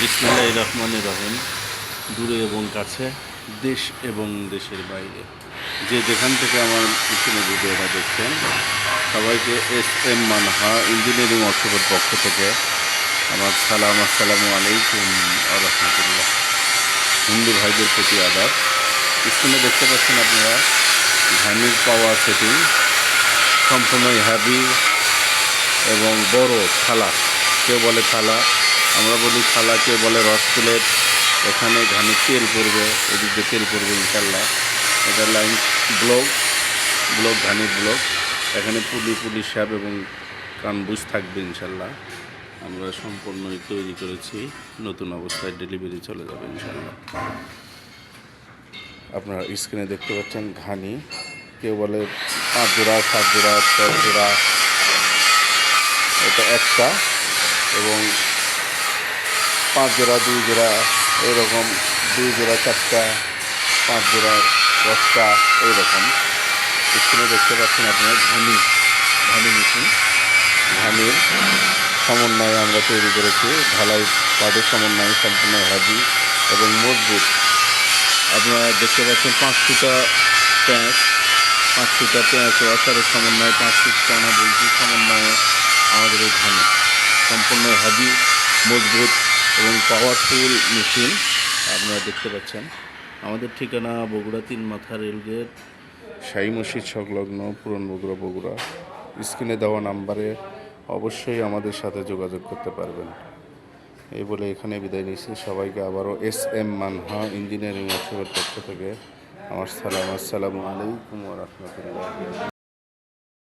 বিসমুল্লাহ রহমান রহিম দূরে এবং কাছে, দেশ এবং দেশের বাইরে। যে যেখান থেকে আমার পিছনে ভিডিওটা দেখছেন, সবাইকে এস এম মানহা ইঞ্জিনিয়ারিং ওয়ার্কশপের পক্ষ থেকে আমার সালাম, আসসালামু আলাইকুম রহমতুল্লাহ। হিন্দু ভাইদের প্রতি আদাব। স্ক্রিনে দেখতে পাচ্ছেন আপনারা ধানের পাওয়ার সেটিং সম্পূর্ণই হ্যাভি এবং বড় থালা। কেউ বলে থালা আমরা বলি থালা কেউ বলে রস প্লেট। এখানে ঘানি তেল পড়বে, এদিক তেল পড়বে ইনশাল্লাহ এটা লাইন ব্লক ব্লক ঘানির ব্লক। এখানে পুলি পুলি শ্যাপ এবং কানবুজ থাকবে ইনশাল্লাহ আমরা সম্পূর্ণই তৈরি করেছি। নতুন অবস্থায় ডেলিভারি চলে যাবে ইনশাল্লাহ আপনারা স্ক্রিনে দেখতে পাচ্ছেন ঘানি। কেউ বলে পাঁচ জোড়া, সাত জোড়া দশ জোড়া। এটা একটা। এবং পাঁচ জোড়া, দুই জোড়া, এরকম দুই জোড়া, চারটা, পাঁচ জোড়া, দশটা এইরকম স্ক্রিনে দেখতে পাচ্ছেন আপনার ধানি ধানি মেশিন। ধানের সমন্বয়ে আমরা তৈরি করেছি। ঢালাই পাদের সমন্বয়ে সম্পূর্ণ হাজি এবং মজবুত। আপনারা দেখতে পাচ্ছেন পাঁচ ফুটা প্যাঁচ, পাঁচ ফুটা পেঁয়াজ ওয়াশারের সমন্বয়ে, পাঁচ ফুট টানা বলছি সমন্বয়ে আমাদের এই ধানে সম্পূর্ণ হাবি মজবুত এবং পাওয়ারফুল মেশিন আপনারা দেখতে পাচ্ছেন। আমাদের ঠিকানা বগুড়া তিন মাথা রেলগেট। শাহী মসজিদ সংলগ্ন পুরন বগুড়া বগুড়া। স্ক্রিনে দেওয়া নাম্বারে অবশ্যই আমাদের সাথে যোগাযোগ করতে পারবেন। এই বলে এখানে বিদায় নিচ্ছি। সবাইকে আবারও এস এম মানহা ইঞ্জিনিয়ারিং ওয়ার্কশপের পক্ষ থেকে আমার সালাম। আসসালামু আলাইকুম রহমতুল্লাহ।